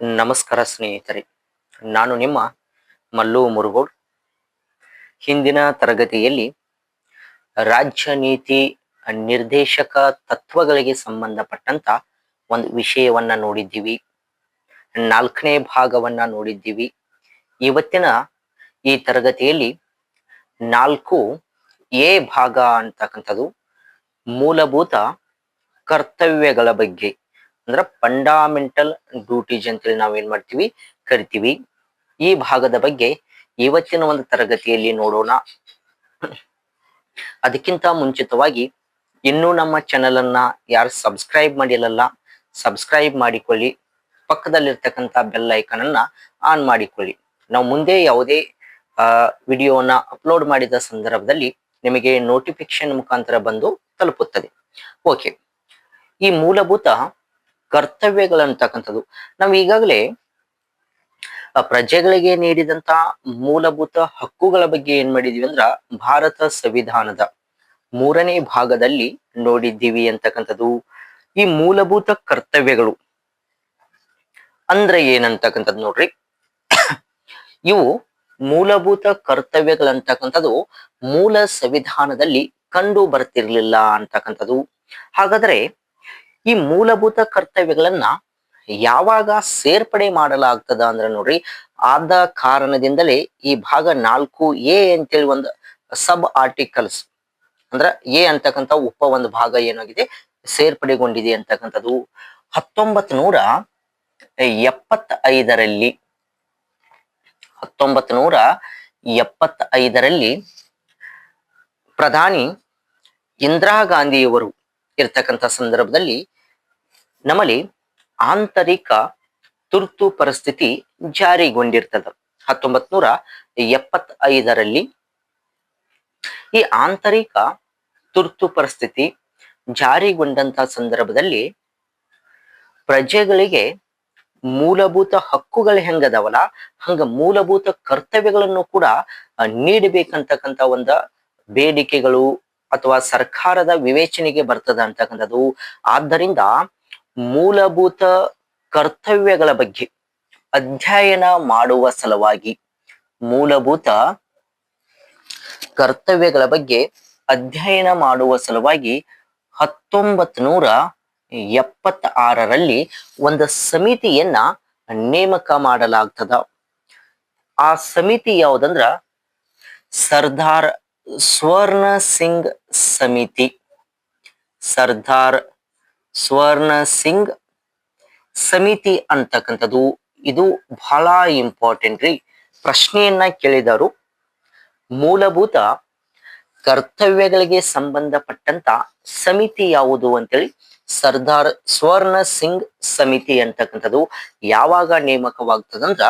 ನಮಸ್ಕಾರ ಸ್ನೇಹಿತರೆ, ನಾನು ನಿಮ್ಮ ಮಲ್ಲು ಮುರುಗೋಡ್. ಹಿಂದಿನ ತರಗತಿಯಲ್ಲಿ ರಾಜ್ಯ ನೀತಿ ನಿರ್ದೇಶಕ ತತ್ವಗಳಿಗೆ ಸಂಬಂಧಪಟ್ಟಂತ ಒಂದು ವಿಷಯವನ್ನ ನೋಡಿದ್ದೀವಿ. ನಾಲ್ಕನೇ ಭಾಗವನ್ನ ನೋಡಿದ್ದೀವಿ. ಇವತ್ತಿನ ಈ ತರಗತಿಯಲ್ಲಿ ನಾಲ್ಕು ಎ ಭಾಗ ಅಂತಕ್ಕಂಥದ್ದು ಮೂಲಭೂತ ಕರ್ತವ್ಯಗಳ ಬಗ್ಗೆ. ಅಂದ್ರೆ ಫಂಡಾಮೆಂಟಲ್ ಡ್ಯೂಟೀಸ್ ಅಂತೇಳಿ ನಾವೇನ್ ಮಾಡ್ತೀವಿ, ಕರಿತೀವಿ. ಈ ಭಾಗದ ಬಗ್ಗೆ ಇವತ್ತಿನ ಒಂದು ತರಗತಿಯಲ್ಲಿ ನೋಡೋಣ. ಅದಕ್ಕಿಂತ ಮುಂಚಿತವಾಗಿ ಇನ್ನೂ ನಮ್ಮ ಚಾನೆಲ್ ಅನ್ನ ಯಾರು ಸಬ್ಸ್ಕ್ರೈಬ್ ಮಾಡಿಲ್ಲಲ್ಲ ಸಬ್ಸ್ಕ್ರೈಬ್ ಮಾಡಿಕೊಳ್ಳಿ. ಪಕ್ಕದಲ್ಲಿರ್ತಕ್ಕಂಥ ಬೆಲ್ ಐಕನ್ ಅನ್ನ ಆನ್ ಮಾಡಿಕೊಳ್ಳಿ. ನಾವು ಮುಂದೆ ಯಾವುದೇ ವಿಡಿಯೋನ ಅಪ್ಲೋಡ್ ಮಾಡಿದ ಸಂದರ್ಭದಲ್ಲಿ ನಿಮಗೆ ನೋಟಿಫಿಕೇಶನ್ ಮುಖಾಂತರ ಬಂದು ತಲುಪುತ್ತದೆ. ಓಕೆ ಈ ಮೂಲಭೂತ ಕರ್ತವ್ಯಗಳಂತಕ್ಕಂಥದ್ದು ನಾವು ಈಗಾಗಲೇ ಪ್ರಜೆಗಳಿಗೆ ನೀಡಿದಂತ ಮೂಲಭೂತ ಹಕ್ಕುಗಳ ಬಗ್ಗೆ ಏನ್ ಮಾಡಿದೀವಿ ಅಂದ್ರ, ಭಾರತ ಸಂವಿಧಾನದ ಮೂರನೇ ಭಾಗದಲ್ಲಿ ನೋಡಿದ್ದೀವಿ ಅಂತಕ್ಕಂಥದ್ದು. ಈ ಮೂಲಭೂತ ಕರ್ತವ್ಯಗಳು ಅಂದ್ರೆ ಏನಂತಕ್ಕಂಥದ್ದು ನೋಡ್ರಿ. ಇವು ಮೂಲಭೂತ ಕರ್ತವ್ಯಗಳಂತಕ್ಕಂಥದ್ದು ಮೂಲ ಸಂವಿಧಾನದಲ್ಲಿ ಕಂಡು ಬರ್ತಿರ್ಲಿಲ್ಲ ಅಂತಕ್ಕಂಥದ್ದು. ಹಾಗಾದ್ರೆ ಈ ಮೂಲಭೂತ ಕರ್ತವ್ಯಗಳನ್ನ ಯಾವಾಗ ಸೇರ್ಪಡೆ ಮಾಡಲಾಗ್ತದ ಅಂದ್ರೆ ನೋಡ್ರಿ, ಆದ ಕಾರಣದಿಂದಲೇ ಈ ಭಾಗ ನಾಲ್ಕು ಎ ಅಂತೇಳಿ ಒಂದು ಸಬ್ ಆರ್ಟಿಕಲ್ಸ್, ಅಂದ್ರ ಎ ಅಂತಕ್ಕಂಥ ಉಪ ಒಂದು ಭಾಗ ಏನಾಗಿದೆ, ಸೇರ್ಪಡೆಗೊಂಡಿದೆ ಅಂತಕ್ಕಂಥದ್ದು. ಹತ್ತೊಂಬತ್ ನೂರ ಎಪ್ಪತ್ತ ಐದರಲ್ಲಿ ಹತ್ತೊಂಬತ್ ನೂರ ಎಪ್ಪತ್ತ ಐದರಲ್ಲಿ ಪ್ರಧಾನಿ ಇಂದಿರಾ ಗಾಂಧಿಯವರು ಇರ್ತಕ್ಕಂಥ ಸಂದರ್ಭದಲ್ಲಿ ನಮ್ಮಲ್ಲಿ ಆಂತರಿಕ ತುರ್ತು ಪರಿಸ್ಥಿತಿ ಜಾರಿಗೊಂಡಿರ್ತದ. ಹತ್ತೊಂಬತ್ ನೂರ ಎಪ್ಪತ್ ಐದರಲ್ಲಿ ಈ ಆಂತರಿಕ ತುರ್ತು ಪರಿಸ್ಥಿತಿ ಜಾರಿಗೊಂಡಂತ ಸಂದರ್ಭದಲ್ಲಿ ಪ್ರಜೆಗಳಿಗೆ ಮೂಲಭೂತ ಹಕ್ಕುಗಳು ಹೆಂಗದವಲ್ಲ, ಹಂಗ ಮೂಲಭೂತ ಕರ್ತವ್ಯಗಳನ್ನು ಕೂಡ ನೀಡಬೇಕಂತಕ್ಕಂತ ಒಂದ ಬೇಡಿಕೆಗಳು ಅಥವಾ ಸರ್ಕಾರದ ವಿವೇಚನೆಗೆ ಬರ್ತದ ಅಂತಕ್ಕಂಥದ್ದು. ಆದ್ದರಿಂದ ಮೂಲಭೂತ ಕರ್ತವ್ಯಗಳ ಬಗ್ಗೆ ಅಧ್ಯಯನ ಮಾಡುವ ಸಲುವಾಗಿ ಮೂಲಭೂತ ಕರ್ತವ್ಯಗಳ ಬಗ್ಗೆ ಅಧ್ಯಯನ ಮಾಡುವ ಸಲುವಾಗಿ ಹತ್ತೊಂಬತ್ ನೂರ ಎಪ್ಪತ್ತ ಆರರಲ್ಲಿ ಒಂದು ಸಮಿತಿಯನ್ನ ನೇಮಕ ಮಾಡಲಾಗ್ತದ. ಆ ಸಮಿತಿ ಯಾವುದಂದ್ರ ಸರ್ದಾರ್ ಸ್ವರ್ಣ ಸಿಂಗ್ ಸಮಿತಿ. ಸರ್ದಾರ್ ಸ್ವರ್ಣ ಸಿಂಗ್ ಸಮಿತಿ ಅಂತಕ್ಕಂಥದ್ದು. ಇದು ಬಹಳ ಇಂಪಾರ್ಟೆಂಟ್ ರೀ. ಪ್ರಶ್ನೆಯನ್ನ ಕೇಳಿದರು ಮೂಲಭೂತ ಕರ್ತವ್ಯಗಳಿಗೆ ಸಂಬಂಧಪಟ್ಟಂತ ಸಮಿತಿ ಯಾವುದು ಅಂತೇಳಿ ಸರ್ದಾರ್ ಸ್ವರ್ಣ ಸಿಂಗ್ ಸಮಿತಿ ಅಂತಕ್ಕಂಥದ್ದು. ಯಾವಾಗ ನೇಮಕವಾಗ್ತದಂದ್ರ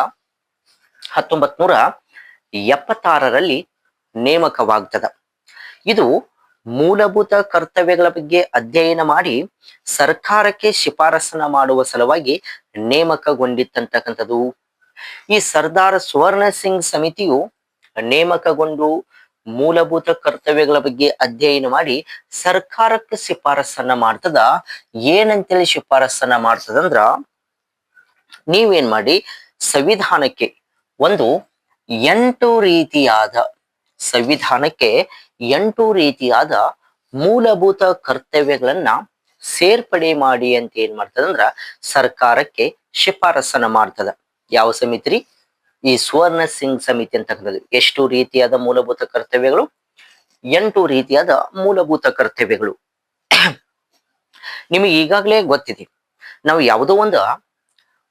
ಹತ್ತೊಂಬತ್ ನೂರ ಎಪ್ಪತ್ತಾರರಲ್ಲಿ ನೇಮಕವಾಗ್ತದ. ಇದು ಮೂಲಭೂತ ಕರ್ತವ್ಯಗಳ ಬಗ್ಗೆ ಅಧ್ಯಯನ ಮಾಡಿ ಸರ್ಕಾರಕ್ಕೆ ಶಿಫಾರಸನ್ನ ಮಾಡುವ ಸಲುವಾಗಿ ನೇಮಕಗೊಂಡಿತ್ತಂತಕ್ಕಂಥದ್ದು. ಈ ಸರ್ದಾರ್ ಸುವರ್ಣ ಸಿಂಗ್ ಸಮಿತಿಯು ನೇಮಕಗೊಂಡು ಮೂಲಭೂತ ಕರ್ತವ್ಯಗಳ ಬಗ್ಗೆ ಅಧ್ಯಯನ ಮಾಡಿ ಸರ್ಕಾರಕ್ಕೆ ಶಿಫಾರಸನ್ನ ಮಾಡ್ತದ. ಏನಂತೇಳಿ ಶಿಫಾರಸನ್ನ ಮಾಡ್ತದಂದ್ರ ನೀವೇನ್ ಮಾಡಿ, ಸಂವಿಧಾನಕ್ಕೆ ಒಂದು ಎಂಟು ರೀತಿಯಾದ ಸಂವಿಧಾನಕ್ಕೆ ಎಂಟು ರೀತಿಯಾದ ಮೂಲಭೂತ ಕರ್ತವ್ಯಗಳನ್ನ ಸೇರ್ಪಡೆ ಮಾಡಿ ಅಂತ ಏನ್ ಮಾಡ್ತದಂದ್ರ ಸರ್ಕಾರಕ್ಕೆ ಶಿಫಾರಸನ್ನ ಮಾಡ್ತದ. ಯಾವ ಸಮಿತಿ? ಈ ಸುವರ್ಣ ಸಿಂಗ್ ಸಮಿತಿ ಅಂತಕ್ಕಂಥದ್ದು ಎಷ್ಟು ರೀತಿಯಾದ ಮೂಲಭೂತ ಕರ್ತವ್ಯಗಳು? ಎಂಟು ರೀತಿಯಾದ ಮೂಲಭೂತ ಕರ್ತವ್ಯಗಳು. ನಿಮಗೆ ಈಗಾಗಲೇ ಗೊತ್ತಿದೆ. ನಾವು ಯಾವುದೋ ಒಂದು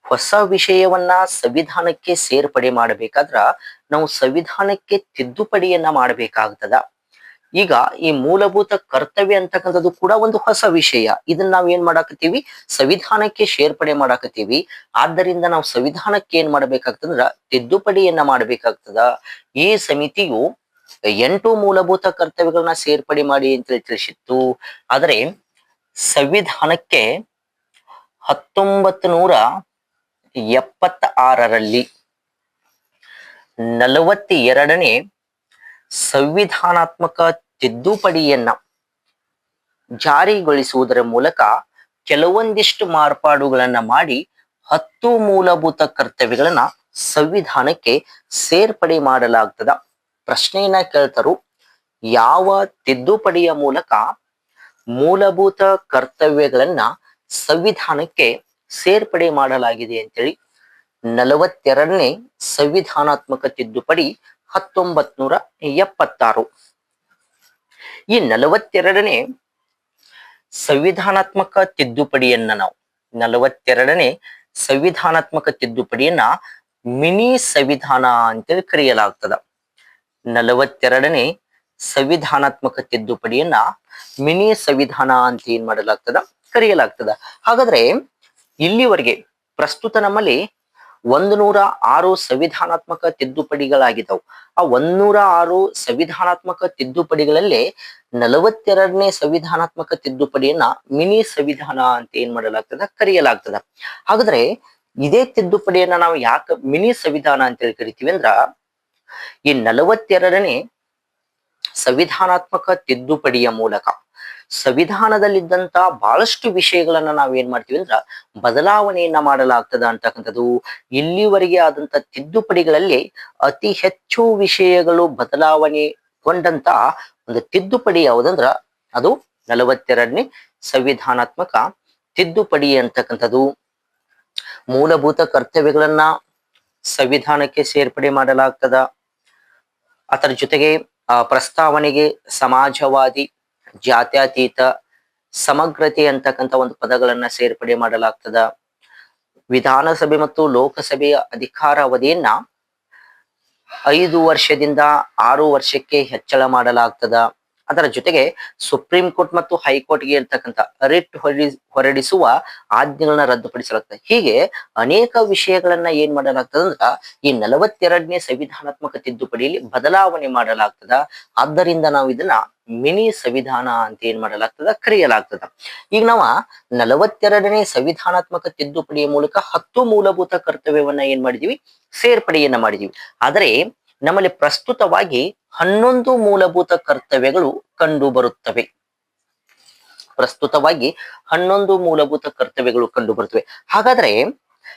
ಹೊಸ ವಿಷಯವನ್ನ ಸಂವಿಧಾನಕ್ಕೆ ಸೇರ್ಪಡೆ ಮಾಡಬೇಕಾದ್ರ ನಾವು ಸಂವಿಧಾನಕ್ಕೆ ತಿದ್ದುಪಡಿಯನ್ನ ಮಾಡಬೇಕಾಗ್ತದ. ಈಗ ಈ ಮೂಲಭೂತ ಕರ್ತವ್ಯ ಅಂತಕ್ಕಂಥದ್ದು ಕೂಡ ಒಂದು ಹೊಸ ವಿಷಯ. ಇದನ್ನ ನಾವ್ ಏನ್ ಮಾಡಾಕತ್ತೀವಿ? ಸಂವಿಧಾನಕ್ಕೆ ಸೇರ್ಪಡೆ ಮಾಡಾಕತ್ತೀವಿ. ಆದ್ದರಿಂದ ನಾವು ಸಂವಿಧಾನಕ್ಕೆ ಏನ್ ಮಾಡ್ಬೇಕಾಗ್ತದಂದ್ರ ತಿದ್ದುಪಡಿಯನ್ನ ಮಾಡ್ಬೇಕಾಗ್ತದ. ಈ ಸಮಿತಿಯು ಎಂಟು ಮೂಲಭೂತ ಕರ್ತವ್ಯಗಳನ್ನ ಸೇರ್ಪಡೆ ಮಾಡಿ ಅಂತ ಹೇಳಿ ತಿಳಿಸಿತ್ತು. ಆದರೆ ಸಂವಿಧಾನಕ್ಕೆ ಹತ್ತೊಂಬತ್ತು ನೂರ ಎಪ್ಪತ್ತ ಆರರಲ್ಲಿ ನಲವತ್ತ ಎರಡನೇ ಸಂವಿಧಾನಾತ್ಮಕ ತಿದ್ದುಪಡಿಯನ್ನ ಜಾರಿಗೊಳಿಸುವುದರ ಮೂಲಕ ಕೆಲವೊಂದಿಷ್ಟು ಮಾರ್ಪಾಡುಗಳನ್ನ ಮಾಡಿ ಹತ್ತು ಮೂಲಭೂತ ಕರ್ತವ್ಯಗಳನ್ನ ಸಂವಿಧಾನಕ್ಕೆ ಸೇರ್ಪಡೆ ಮಾಡಲಾಗ್ತದ. ಪ್ರಶ್ನೆಯನ್ನ ಕೇಳ್ತಾರು, ಯಾವ ತಿದ್ದುಪಡಿಯ ಮೂಲಕ ಮೂಲಭೂತ ಕರ್ತವ್ಯಗಳನ್ನ ಸಂವಿಧಾನಕ್ಕೆ ಸೇರ್ಪಡೆ ಮಾಡಲಾಗಿದೆ ಅಂತೇಳಿ. ನಲವತ್ತೆರಡನೇ ಸಂವಿಧಾನಾತ್ಮಕ ತಿದ್ದುಪಡಿ ಹತ್ತೊಂಬತ್ ನೂರ ಎಪ್ಪತ್ತಾರು. ಈ ನಲವತ್ತೆರಡನೇ ಸಂವಿಧಾನಾತ್ಮಕ ತಿದ್ದುಪಡಿಯನ್ನ ನಾವು ನಲವತ್ತೆರಡನೇ ಸಂವಿಧಾನಾತ್ಮಕ ತಿದ್ದುಪಡಿಯನ್ನ ಮಿನಿ ಸಂವಿಧಾನ ಅಂತೇಳಿ ಕರೆಯಲಾಗ್ತದ. ನಲವತ್ತೆರಡನೇ ಸಂವಿಧಾನಾತ್ಮಕ ತಿದ್ದುಪಡಿಯನ್ನ ಮಿನಿ ಸಂವಿಧಾನ ಅಂತ ಏನ್ ಮಾಡಲಾಗ್ತದ? ಕರೆಯಲಾಗ್ತದ. ಹಾಗಾದ್ರೆ ಇಲ್ಲಿವರೆಗೆ ಪ್ರಸ್ತುತ ನಮ್ಮಲ್ಲಿ ಒಂದು ನೂರ ಆರು ಸಂವಿಧಾನಾತ್ಮಕ ತಿದ್ದುಪಡಿಗಳಾಗಿದ್ದವು. ಆ ಒಂದೂರ ಆರು ಸಂವಿಧಾನಾತ್ಮಕ ತಿದ್ದುಪಡಿಗಳಲ್ಲಿ ನಲವತ್ತೆರಡನೇ ಸಂವಿಧಾನಾತ್ಮಕ ತಿದ್ದುಪಡಿಯನ್ನ ಮಿನಿ ಸಂವಿಧಾನ ಅಂತ ಏನ್ ಮಾಡಲಾಗ್ತದ? ಕರೆಯಲಾಗ್ತದ. ಹಾಗಾದ್ರೆ ಇದೇ ತಿದ್ದುಪಡಿಯನ್ನ ನಾವು ಯಾಕೆ ಮಿನಿ ಸಂವಿಧಾನ ಅಂತ ಹೇಳಿ ಕರಿತೀವಿ ಅಂದ್ರ, ಈ ನಲವತ್ತೆರಡನೇ ಸಂವಿಧಾನಾತ್ಮಕ ತಿದ್ದುಪಡಿಯ ಮೂಲಕ ಸಂವಿಧಾನದಲ್ಲಿದ್ದಂತ ಬಹಳಷ್ಟು ವಿಷಯಗಳನ್ನ ನಾವ್ ಏನ್ ಮಾಡ್ತೀವಿ ಅಂದ್ರ ಬದಲಾವಣೆಯನ್ನ ಮಾಡಲಾಗ್ತದ ಅಂತಕ್ಕಂಥದ್ದು. ಇಲ್ಲಿವರೆಗೆ ಆದಂತ ತಿದ್ದುಪಡಿಗಳಲ್ಲಿ ಅತಿ ಹೆಚ್ಚು ವಿಷಯಗಳು ಬದಲಾವಣೆಗೊಂಡಂತ ಒಂದು ತಿದ್ದುಪಡಿ ಯಾವುದಂದ್ರ ಅದು ನಲವತ್ತೆರಡನೇ ಸಂವಿಧಾನಾತ್ಮಕ ತಿದ್ದುಪಡಿ ಅಂತಕ್ಕಂಥದ್ದು. ಮೂಲಭೂತ ಕರ್ತವ್ಯಗಳನ್ನ ಸಂವಿಧಾನಕ್ಕೆ ಸೇರ್ಪಡೆ ಮಾಡಲಾಗ್ತದ. ಅದರ ಜೊತೆಗೆ ಪ್ರಸ್ತಾವನೆಗೆ ಸಮಾಜವಾದಿ ಜಾತ್ಯತೀತ ಸಮಗ್ರತೆ ಅಂತಕ್ಕಂಥ ಒಂದು ಪದಗಳನ್ನ ಸೇರ್ಪಡೆ ಮಾಡಲಾಗ್ತದ. ವಿಧಾನಸಭೆ ಮತ್ತು ಲೋಕಸಭೆಯ ಅಧಿಕಾರ ಅವಧಿಯನ್ನ ಐದು ವರ್ಷದಿಂದ ಆರು ವರ್ಷಕ್ಕೆ ಹೆಚ್ಚಳ ಮಾಡಲಾಗ್ತದ. ಅದರ ಜೊತೆಗೆ ಸುಪ್ರೀಂ ಕೋರ್ಟ್ ಮತ್ತು ಹೈಕೋರ್ಟ್ಗೆ ಇರ್ತಕ್ಕಂಥ ರಿಟ್ ಹೊರಡಿ, ಹೊರಡಿಸುವ ಆಜ್ಞೆಗಳನ್ನ ರದ್ದುಪಡಿಸಲಾಗ್ತದೆ. ಹೀಗೆ ಅನೇಕ ವಿಷಯಗಳನ್ನ ಏನ್ ಮಾಡಲಾಗ್ತದೆ ಅಂದ್ರ ಈ ನಲವತ್ತೆರಡನೇ ಸಂವಿಧಾನಾತ್ಮಕ ತಿದ್ದುಪಡಿಯಲ್ಲಿ ಬದಲಾವಣೆ ಮಾಡಲಾಗ್ತದ. ಆದ್ದರಿಂದ ನಾವು ಇದನ್ನ ಮಿನಿ ಸಂವಿಧಾನ ಅಂತ ಏನ್ ಮಾಡಲಾಗ್ತದ? ಕರೆಯಲಾಗ್ತದ. ಈಗ ನಾವ ನಲವತ್ತೆರಡನೇ ಸಂವಿಧಾನಾತ್ಮಕ ತಿದ್ದುಪಡಿಯ ಮೂಲಕ ಹತ್ತು ಮೂಲಭೂತ ಕರ್ತವ್ಯವನ್ನ ಏನ್ ಮಾಡಿದೀವಿ? ಸೇರ್ಪಡೆಯನ್ನ ಮಾಡಿದೀವಿ. ಆದರೆ ನಮ್ಮಲ್ಲಿ ಪ್ರಸ್ತುತವಾಗಿ ಹನ್ನೊಂದು ಮೂಲಭೂತ ಕರ್ತವ್ಯಗಳು ಕಂಡು ಬರುತ್ತವೆ. ಪ್ರಸ್ತುತವಾಗಿ ಹನ್ನೊಂದು ಮೂಲಭೂತ ಕರ್ತವ್ಯಗಳು ಕಂಡು ಬರುತ್ತವೆ. ಹಾಗಾದ್ರೆ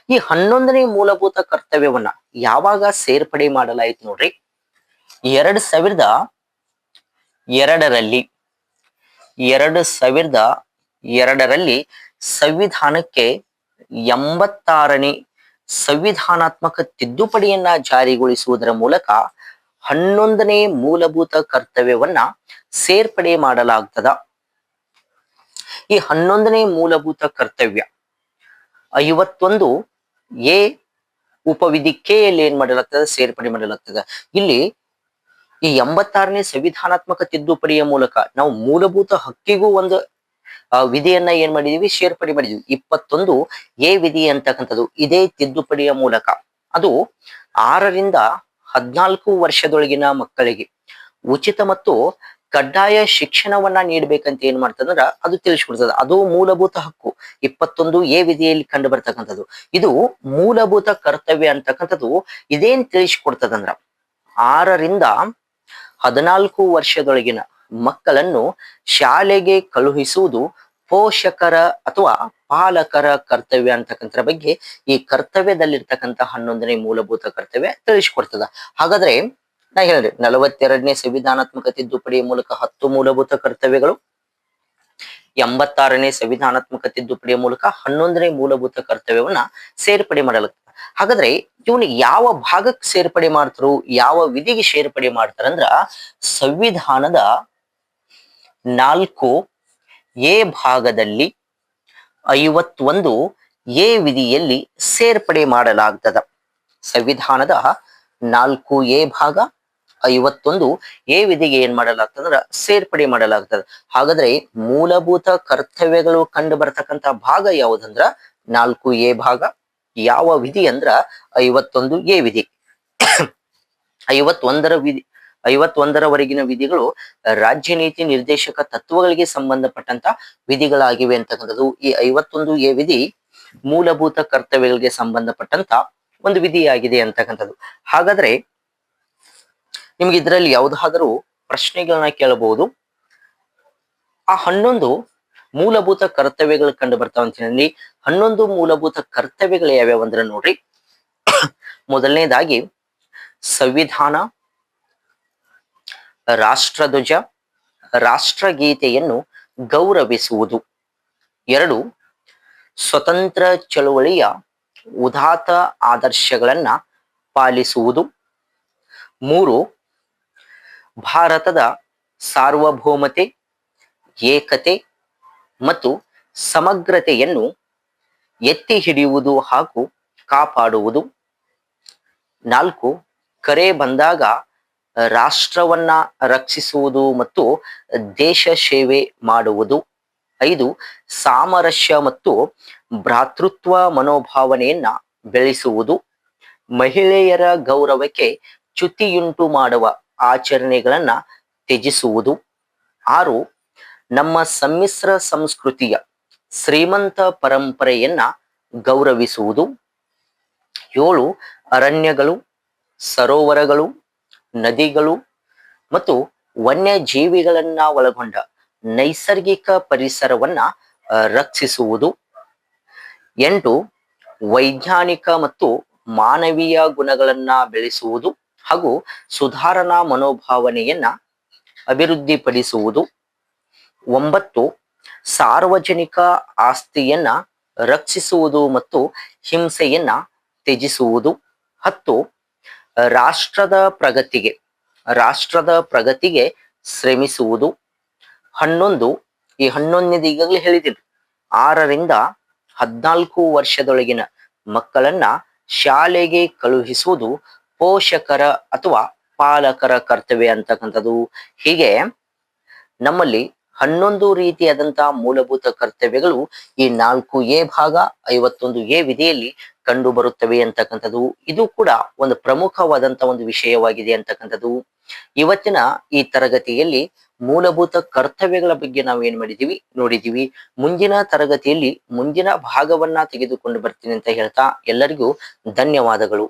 ಈ ಹನ್ನೊಂದನೇ ಮೂಲಭೂತ ಕರ್ತವ್ಯವನ್ನ ಯಾವಾಗ ಸೇರ್ಪಡೆ ಮಾಡಲಾಯಿತು ನೋಡ್ರಿ? ಎರಡ್ ಸಾವಿರದ ಎರಡರಲ್ಲಿ, ಎರಡು ಸಾವಿರದ ಎರಡರಲ್ಲಿ ಸಂವಿಧಾನಕ್ಕೆ ಎಂಬತ್ತಾರನೇ ಸಂವಿಧಾನಾತ್ಮಕ ತಿದ್ದುಪಡಿಯನ್ನ ಜಾರಿಗೊಳಿಸುವುದರ ಮೂಲಕ ಹನ್ನೊಂದನೇ ಮೂಲಭೂತ ಕರ್ತವ್ಯವನ್ನ ಸೇರ್ಪಡೆ ಮಾಡಲಾಗ್ತದ. ಈ ಹನ್ನೊಂದನೇ ಮೂಲಭೂತ ಕರ್ತವ್ಯ ಐವತ್ತೊಂದು ಎ ಉಪವಿಧಿ ಕೆಯಲ್ಲಿ ಏನ್ ಮಾಡಲಾಗ್ತದೆ? ಸೇರ್ಪಡೆ ಮಾಡಲಾಗ್ತದೆ. ಇಲ್ಲಿ ಈ ಎಂಬತ್ತಾರನೇ ಸಂವಿಧಾನಾತ್ಮಕ ತಿದ್ದುಪಡಿಯ ಮೂಲಕ ನಾವು ಮೂಲಭೂತ ಹಕ್ಕಿಗೂ ಒಂದು ವಿಧಿಯನ್ನ ಏನ್ ಮಾಡಿದೀವಿ? ಸೇರ್ಪಡೆ ಮಾಡಿದೀವಿ. ಇಪ್ಪತ್ತೊಂದು ಎ ವಿಧಿ ಅಂತಕ್ಕಂಥದ್ದು ಇದೇ ತಿದ್ದುಪಡಿಯ ಮೂಲಕ. ಅದು ಆರರಿಂದ ಹದ್ನಾಲ್ಕು ವರ್ಷದೊಳಗಿನ ಮಕ್ಕಳಿಗೆ ಉಚಿತ ಮತ್ತು ಕಡ್ಡಾಯ ಶಿಕ್ಷಣವನ್ನ ನೀಡಬೇಕಂತ ಏನ್ ಮಾಡ್ತದಂದ್ರ ಅದು ತಿಳಿಸ್ಕೊಡ್ತದ. ಅದು ಮೂಲಭೂತ ಹಕ್ಕು. ಇಪ್ಪತ್ತೊಂದು ಎ ವಿಧಿಯಲ್ಲಿ ಕಂಡು ಬರ್ತಕ್ಕಂಥದ್ದು ಇದು ಮೂಲಭೂತ ಕರ್ತವ್ಯ ಅಂತಕ್ಕಂಥದ್ದು ಇದೇನ್ ತಿಳಿಸ್ಕೊಡ್ತದಂದ್ರ ಆರರಿಂದ ಹದಿನಾಲ್ಕು ವರ್ಷದೊಳಗಿನ ಮಕ್ಕಳನ್ನು ಶಾಲೆಗೆ ಕಳುಹಿಸುವುದು ಪೋಷಕರ ಅಥವಾ ಪಾಲಕರ ಕರ್ತವ್ಯ ಅಂತಕ್ಕಂಥ ಬಗ್ಗೆ ಈ ಕರ್ತವ್ಯದಲ್ಲಿರ್ತಕ್ಕಂಥ ಹನ್ನೊಂದನೇ ಮೂಲಭೂತ ಕರ್ತವ್ಯ ತಿಳಿಸ್ಕೊಡ್ತದ. ಹಾಗಾದ್ರೆ ನಾ ಹೇಳಿದೆ, ನಲವತ್ತೆರಡನೇ ಸಂವಿಧಾನಾತ್ಮಕ ತಿದ್ದುಪಡಿಯ ಮೂಲಕ ಹತ್ತು ಮೂಲಭೂತ ಕರ್ತವ್ಯಗಳು, ಎಂಬತ್ತಾರನೇ ಸಂವಿಧಾನಾತ್ಮಕ ತಿದ್ದುಪಡಿಯ ಮೂಲಕ ಹನ್ನೊಂದನೇ ಮೂಲಭೂತ ಕರ್ತವ್ಯವನ್ನ ಸೇರ್ಪಡೆ ಮಾಡಲಾಗ್ತದೆ. ಹಾಗಾದ್ರೆ ಇವನು ಯಾವ ಭಾಗಕ್ಕೆ ಸೇರ್ಪಡೆ ಮಾಡ್ತಾರೋ, ಯಾವ ವಿಧಿಗೆ ಸೇರ್ಪಡೆ ಮಾಡ್ತಾರಂದ್ರ ಸಂವಿಧಾನದ ನಾಲ್ಕು ಎ ಭಾಗದಲ್ಲಿ ಐವತ್ತೊಂದು ಎ ವಿಧಿಯಲ್ಲಿ ಸೇರ್ಪಡೆ ಮಾಡಲಾಗ್ತದ. ಸಂವಿಧಾನದ ನಾಲ್ಕು ಎ ಭಾಗ, ಐವತ್ತೊಂದು ಎ ವಿಧಿಗೆ ಏನ್ ಮಾಡಲಾಗ್ತದ್ರ ಸೇರ್ಪಡೆ ಮಾಡಲಾಗ್ತದ. ಹಾಗಾದ್ರೆ ಮೂಲಭೂತ ಕರ್ತವ್ಯಗಳು ಕಂಡು ಬರ್ತಕ್ಕಂತ ಭಾಗ ಯಾವುದಂದ್ರ ನಾಲ್ಕು ಎ ಭಾಗ, ಯಾವ ವಿಧಿ ಅಂದ್ರ ಐವತ್ತೊಂದು ಎ ವಿಧಿ. ಐವತ್ತೊಂದರ ವಿಧಿ ಐವತ್ತೊಂದರವರೆಗಿನ ವಿಧಿಗಳು ರಾಜ್ಯ ನೀತಿ ನಿರ್ದೇಶಕ ತತ್ವಗಳಿಗೆ ಸಂಬಂಧಪಟ್ಟಂತ ವಿಧಿಗಳಾಗಿವೆ ಅಂತಕ್ಕಂಥದ್ದು ಈ ಐವತ್ತೊಂದು ಎ ವಿಧಿ ಮೂಲಭೂತ ಕರ್ತವ್ಯಗಳಿಗೆ ಸಂಬಂಧಪಟ್ಟಂತ ಒಂದು ವಿಧಿಯಾಗಿದೆ ಅಂತಕ್ಕಂಥದ್ದು ಹಾಗಾದ್ರೆ ನಿಮ್ಗೆ ಇದರಲ್ಲಿ ಯಾವುದಾದರೂ ಪ್ರಶ್ನೆಗಳನ್ನ ಕೇಳಬಹುದು. ಆ ಹನ್ನೊಂದು ಮೂಲಭೂತ ಕರ್ತವ್ಯಗಳು ಕಂಡು ಬರ್ತಾವ ಅಂತ ಹೇಳಿ. ಹನ್ನೊಂದು ಮೂಲಭೂತ ಕರ್ತವ್ಯಗಳು ಯಾವ್ಯಾವ ಅಂದ್ರೆ ನೋಡ್ರಿ. ಮೊದಲನೇದಾಗಿ ಸಂವಿಧಾನ ರಾಷ್ಟ್ರಧ್ವಜ, ರಾಷ್ಟ್ರಗೀತೆಯನ್ನು ಗೌರವಿಸುವುದು. ಎರಡು, ಸ್ವತಂತ್ರ ಚಳುವಳಿಯ ಉದಾತ್ತ ಆದರ್ಶಗಳನ್ನ ಪಾಲಿಸುವುದು. ಮೂರು, ಭಾರತದ ಸಾರ್ವಭೌಮತೆ, ಏಕತೆ ಮತ್ತು ಸಮಗ್ರತೆಯನ್ನು ಎತ್ತಿ ಹಿಡಿಯುವುದು ಹಾಗೂ ಕಾಪಾಡುವುದು. ನಾಲ್ಕು, ಕರೆ ಬಂದಾಗ ರಾಷ್ಟ್ರವನ್ನ ರಕ್ಷಿಸುವುದು ಮತ್ತು ದೇಶ ಸೇವೆ ಮಾಡುವುದು. ಐದು, ಸಾಮರಸ್ಯ ಮತ್ತು ಭ್ರಾತೃತ್ವ ಮನೋಭಾವನೆಯನ್ನ ಬೆಳೆಸುವುದು. ಮಹಿಳೆಯರ ಗೌರವಕ್ಕೆ ಚ್ಯುತಿಯುಂಟು ಮಾಡುವ ಆಚರಣೆಗಳನ್ನ ತ್ಯಜಿಸುವುದು. ಆರು, ನಮ್ಮ ಸಮ್ಮಿಶ್ರ ಸಂಸ್ಕೃತಿಯ ಶ್ರೀಮಂತ ಪರಂಪರೆಯನ್ನ ಗೌರವಿಸುವುದು. ಏಳು, ಅರಣ್ಯಗಳು, ಸರೋವರಗಳು ನದಿಗಳು ಮತ್ತು ವನ್ಯಜೀವಿಗಳನ್ನ ಒಳಗೊಂಡ ನೈಸರ್ಗಿಕ ಪರಿಸರವನ್ನ ರಕ್ಷಿಸುವುದು. ಎಂಟು, ವೈಜ್ಞಾನಿಕ ಮತ್ತು ಮಾನವೀಯ ಗುಣಗಳನ್ನ ಬೆಳೆಸುವುದು ಹಾಗೂ ಸುಧಾರಣಾ ಮನೋಭಾವನೆಯನ್ನ ಅಭಿವೃದ್ಧಿಪಡಿಸುವುದು. ಒಂಬತ್ತು, ಸಾರ್ವಜನಿಕ ಆಸ್ತಿಯನ್ನ ರಕ್ಷಿಸುವುದು ಮತ್ತು ಹಿಂಸೆಯನ್ನ ತ್ಯಜಿಸುವುದು. ಹತ್ತು ರಾಷ್ಟ್ರದ ಪ್ರಗತಿಗೆ ರಾಷ್ಟ್ರದ ಪ್ರಗತಿಗೆ ಶ್ರಮಿಸುವುದು. ಹನ್ನೊಂದು, ಈ ಹನ್ನೊಂದನೇದು ಈಗಾಗಲೇ ಹೇಳಿದ್ರು ಆರರಿಂದ ಹದಿನಾಲ್ಕು ವರ್ಷದೊಳಗಿನ ಮಕ್ಕಳನ್ನ ಶಾಲೆಗೆ ಕಳುಹಿಸುವುದು ಪೋಷಕರ ಅಥವಾ ಪಾಲಕರ ಕರ್ತವ್ಯ ಅಂತಕ್ಕಂಥದ್ದು. ಹೀಗೆ ನಮ್ಮಲ್ಲಿ ಹನ್ನೊಂದು ರೀತಿಯಾದಂತಹ ಮೂಲಭೂತ ಕರ್ತವ್ಯಗಳು ಈ ನಾಲ್ಕು ಎ ಭಾಗ, ಐವತ್ತೊಂದು ಎ ವಿಧಿಯಲ್ಲಿ ಕಂಡು ಬರುತ್ತವೆ ಅಂತಕ್ಕಂಥದ್ದು. ಇದು ಕೂಡ ಒಂದು ಪ್ರಮುಖವಾದಂತ ಒಂದು ವಿಷಯವಾಗಿದೆ ಅಂತಕ್ಕಂಥದ್ದು. ಇವತ್ತಿನ ಈ ತರಗತಿಯಲ್ಲಿ ಮೂಲಭೂತ ಕರ್ತವ್ಯಗಳ ಬಗ್ಗೆ ನಾವು ಏನ್ ಮಾಡಿದೀವಿ? ನೋಡಿದೀವಿ. ಮುಂದಿನ ತರಗತಿಯಲ್ಲಿ ಮುಂದಿನ ಭಾಗವನ್ನ ತೆಗೆದುಕೊಂಡು ಬರ್ತೀನಿ ಅಂತ ಹೇಳ್ತಾ ಎಲ್ಲರಿಗೂ ಧನ್ಯವಾದಗಳು.